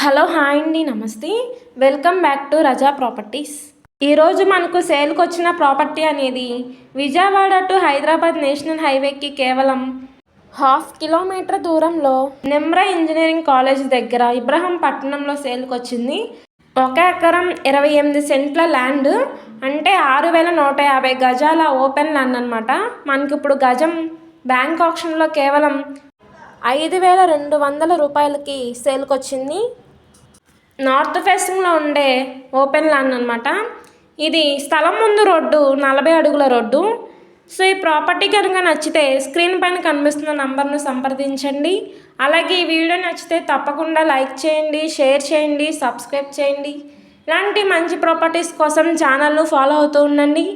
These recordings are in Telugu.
హలో హాయ్ అండి నమస్తే. Welcome back to Raza properties. ఈరోజు మనకు సేల్కి వచ్చిన ప్రాపర్టీ అనేది విజయవాడ టు హైదరాబాద్ నేషనల్ హైవేకి కేవలం హాఫ్ కిలోమీటర్ దూరంలో నిమ్రా ఇంజనీరింగ్ కాలేజ్ దగ్గర ఇబ్రహంపట్నంలో సేల్కి వచ్చింది. ఒక ఎకరం ఇరవై ఎనిమిది సెంట్ల ల్యాండ్ అంటే ఆరు వేల నూట యాభై గజాల ఓపెన్ ల్యాండ్ అనమాట మనకి ఇప్పుడు గజం బ్యాంక్ ఆప్షన్లో కేవలం ఐదు వేల రెండు వందల రూపాయలకి సేల్కి వచ్చింది. నార్త్ ఫేసింగ్లో ఉండే ఓపెన్ ల్యాండ్ అనమాట ఇది స్థలం ముందు రోడ్డు నలభై అడుగుల రోడ్డు. సో ఈ ప్రాపర్టీ కనుక నచ్చితే స్క్రీన్ పైన కనిపిస్తున్న నంబర్ను సంప్రదించండి. అలాగే ఈ వీడియో నచ్చితే తప్పకుండా లైక్ చేయండి షేర్ చేయండి సబ్స్క్రైబ్ చేయండి. ఇలాంటి మంచి ప్రాపర్టీస్ కోసం ఛానల్ను ఫాలో అవుతూ ఉండండి.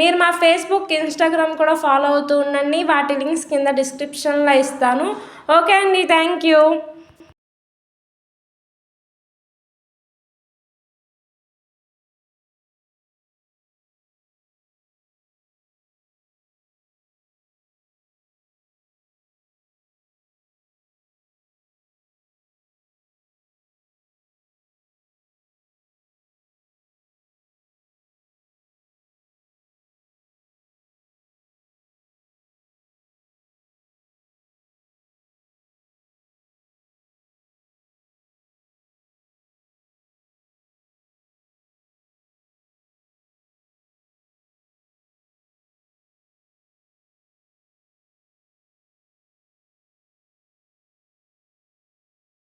మీరు మా ఫేస్బుక్ ఇన్స్టాగ్రామ్ కూడా ఫాలో అవుతూ ఉండండి. వాటి లింక్స్ కింద డిస్క్రిప్షన్లో ఇస్తాను. ఓకే అండి థ్యాంక్ యూ.